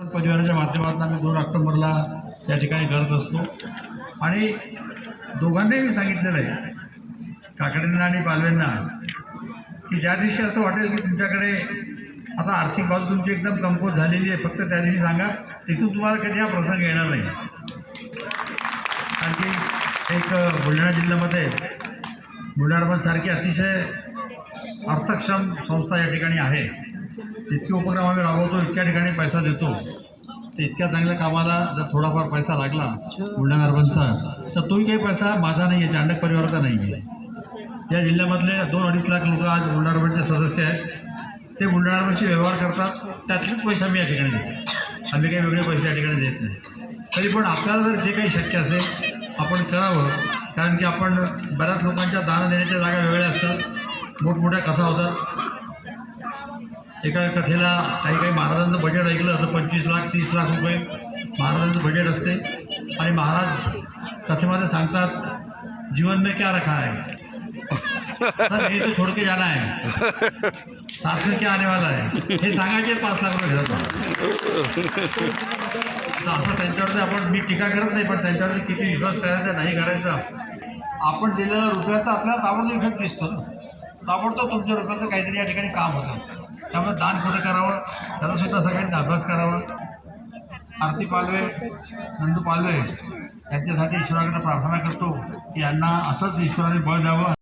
परिवाराच्या माध्यमातून आम्ही दोन ऑक्टोबरला या ठिकाणी करत असतो. आणि दोघांनाही मी सांगितलेलं आहे काकडेंना आणि पालवेंना की ज्या दिवशी असं वाटेल की तुमच्याकडे आता आर्थिक बाजू तुमची एकदम कमकुवत झालेली आहे फक्त त्या दिवशी सांगा तिथून तुम्हाला कधी हा प्रसंग येणार नाही. कारण की एक बुलढाणा जिल्ह्यामध्ये बुलढाणासारखी अतिशय अर्थक्षम संस्था या ठिकाणी आहे. इतके उपक्रम आम्ही राबवतो इतक्या ठिकाणी पैसा देतो. तर इतक्या चांगल्या कामाला जर थोडाफार पैसा लागला बुलढाणा अर्बनचा तर तोही काही पैसा माझा नाही आहे चांडक परिवाराचा नाही आहे या जिल्ह्यामधले दोन अडीच लाख लोक आज बुलढाणा अर्बनचे सदस्य आहेत. ते बुलढाणा अर्बनशी व्यवहार करतात त्यातलेच पैसे आम्ही या ठिकाणी देतो. आम्ही काही वेगळे पैसे या ठिकाणी देत नाही. तरी पण आपल्याला जर जे काही शक्य असेल आपण करावं. कारण की आपण बऱ्याच लोकांच्या दान देण्याच्या जागा वेगळ्या असतात मोठमोठ्या कथा होतात. एका कथेला काही काही महाराजांचं बजेट ऐकलं तर पंचवीस लाख तीस लाख रुपये महाराजांचं बजेट असते. आणि महाराज कथेमध्ये सांगतात जीवन में क्या रखा है? सर हे तो छोड़ के जाना है साथ में क्या आने वाला है? हे सांगायचे पाच लाख रुपये घेतात तर असं त्यांच्यावरती आपण मी टीका करत नाही पण त्यांच्यावरती किती विश्वास करायचा नाही करायचा. आपण दिलेल्या रुपयाचा आपल्याला ताबडतोब इफेक्ट दिसतो. ना ताबडतोब तुमच्या रुपयाचं काहीतरी या ठिकाणी काम होतं. त्यामुळे दान कुठं करावं? त्याचा सुद्धा सगळ्यांनी अभ्यास करावा. आरती पालवे नंदू पालवे यांच्यासाठी ईश्वराकडे प्रार्थना करतो की यांना असंच ईश्वराने बळ द्यावं.